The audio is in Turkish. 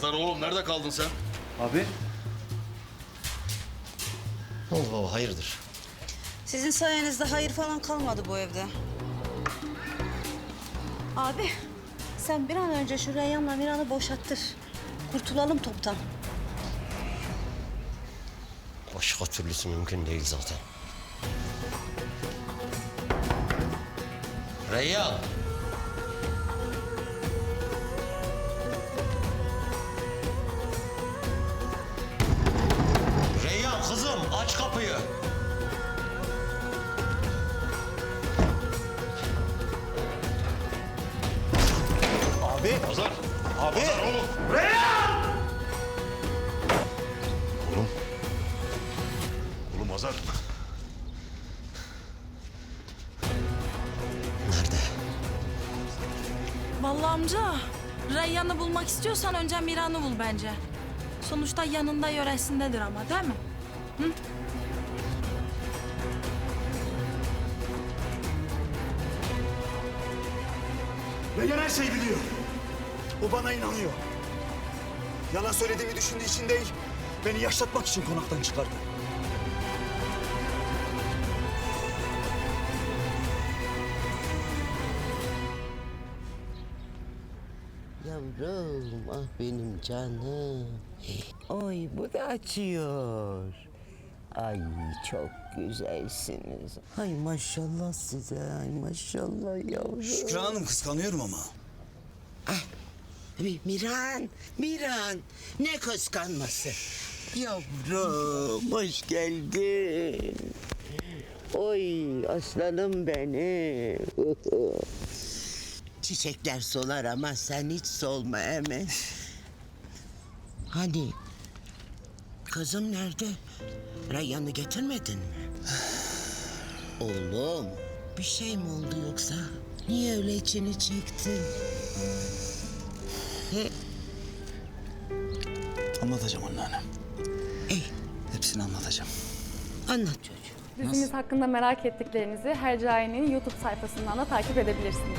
Hazar oğlum nerede kaldın sen? Abi Ne oldu baba hayırdır? Sizin sayenizde hayır falan kalmadı bu evde. Abi sen bir an önce şu Reyhan'la Miran'ı boşalttır. Kurtulalım toptan. Başka türlüsü mümkün değil zaten. Reyyan. Kapıyı. Abi. Hazar. Abi. Hazar oğlum. Oğlum. Oğlum Hazar. Nerede? Vallahi amca, Reyyan'ı bulmak istiyorsan önce Miran'ı bul bence. Sonuçta yanında yöresindedir ama değil mi? Reyyan her şeyi biliyor. O bana inanıyor. Yalan söylediğimi düşündüğü için değil, beni yaşatmak için konaktan çıkardı. Yavrum ah benim canım. Oy bu da açıyor. Ay çok güzelsiniz. Ay maşallah size ay maşallah yavrum. Şükran Hanım kıskanıyorum ama. Mi- Miran, Miran ne kıskanması. Yavrum hoş geldin. Oy aslanım benim. Çiçekler solar ama sen hiç solma eme. Hani kızım nerede? Reyyan'ı getirmedin mi? Oğlum bir şey mi oldu yoksa? Niye öyle içini çektin? He, Anlatacağım anneannem. ey, Hepsini anlatacağım. anlat çocuğum. Dizimiz hakkında merak ettiklerinizi Hercai'nin YouTube sayfasından da takip edebilirsiniz.